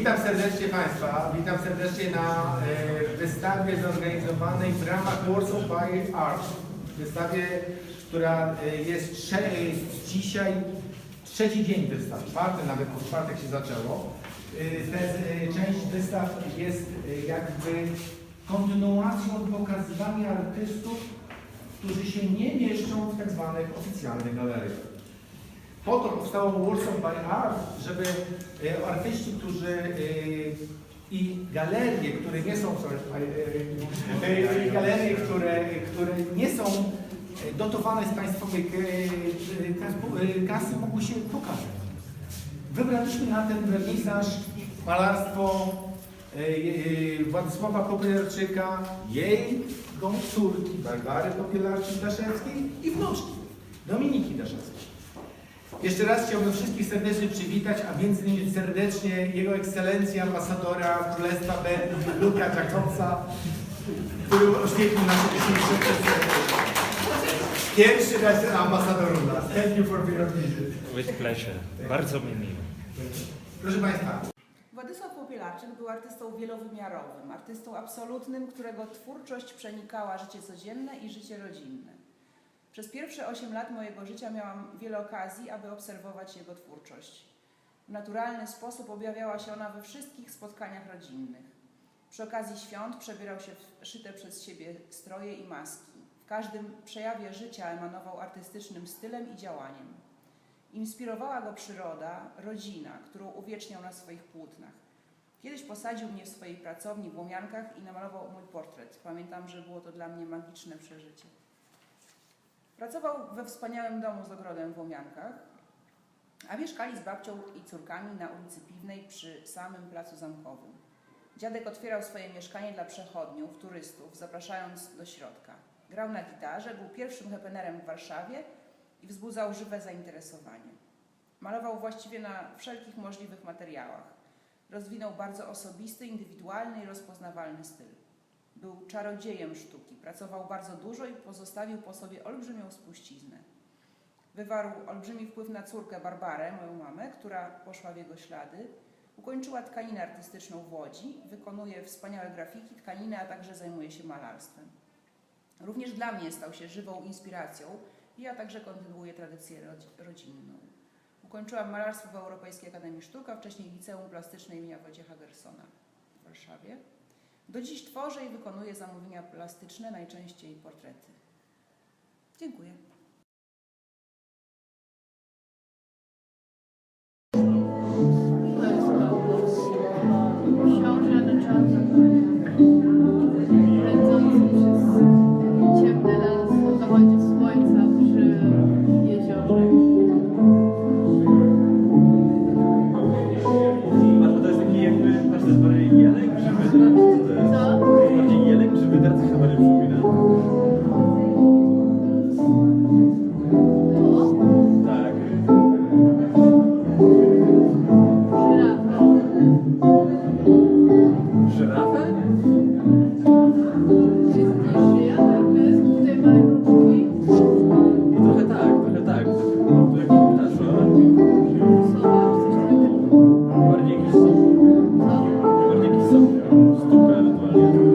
Witam serdecznie Państwa. Witam serdecznie na e, wystawie zorganizowanej w ramach Warsaw by Art. Wystawie, która e, jest trze- dzisiaj trzeci dzień wystaw, czwarty nawet, po czwartek się zaczęło. E, e, część wystaw jest e, jakby kontynuacją pokazywania artystów, którzy się nie mieszczą w tak zwanych oficjalnych galeriach. Po to powstało Warsaw by Art, żeby e, artyści, którzy e, i galerie, które nie są, sorry, e, galerie, które, które nie są dotowane z państwowej kas- kasy, mogły się pokazać. Wybraliśmy na ten wernisaż malarstwo Władysława Popielarczyka, jej córki Barbary Popielarczyk-Daszewskiej i wnuczki Dominiki Daszewskiej. Jeszcze raz chciałbym wszystkich serdecznie przywitać, a między innymi serdecznie Jego Ekscelencja Ambasadora Królestwa B. Luka Jacobsa, który oświetlił nasze dzisiejsze przedstawienie. Pierwszy raz ambasador u nas. Thank you for your visit. With pleasure. Bardzo mi miło. Proszę Państwa, Władysław Popielarczyk był artystą wielowymiarowym, artystą absolutnym, którego twórczość przenikała życie codzienne i życie rodzinne. Przez pierwsze 8 lat mojego życia miałam wiele okazji, aby obserwować jego twórczość. W naturalny sposób objawiała się ona we wszystkich spotkaniach rodzinnych. Przy okazji świąt przebierał się w szyte przez siebie stroje i maski. W każdym przejawie życia emanował artystycznym stylem i działaniem. Inspirowała go przyroda, rodzina, którą uwieczniał na swoich płótnach. Kiedyś posadził mnie w swojej pracowni w Łomiankach i namalował mój portret. Pamiętam, że było to dla mnie magiczne przeżycie. Pracował we wspaniałym domu z ogrodem w Łomiankach, a mieszkali z babcią i córkami na ulicy Piwnej przy samym placu zamkowym. Dziadek otwierał swoje mieszkanie dla przechodniów, turystów, zapraszając do środka. Grał na gitarze, był pierwszym hepenerem w Warszawie i wzbudzał żywe zainteresowanie. Malował właściwie na wszelkich możliwych materiałach. Rozwinął bardzo osobisty, indywidualny i rozpoznawalny styl. Był czarodziejem sztuki, pracował bardzo dużo i pozostawił po sobie olbrzymią spuściznę. Wywarł olbrzymi wpływ na córkę Barbarę, moją mamę, która poszła w jego ślady. Ukończyła tkaninę artystyczną w Łodzi, wykonuje wspaniałe grafiki, tkaniny, a także zajmuje się malarstwem. Również dla mnie stał się żywą inspiracją i ja także kontynuuję tradycję rodzi- rodzinną. Ukończyłam malarstwo w Europejskiej Akademii Sztuk, a wcześniej Liceum Plastyczne imienia Wojciecha Gersona w Warszawie. Do dziś tworzę i wykonuję zamówienia plastyczne, najczęściej portrety. Dziękuję. Thank you.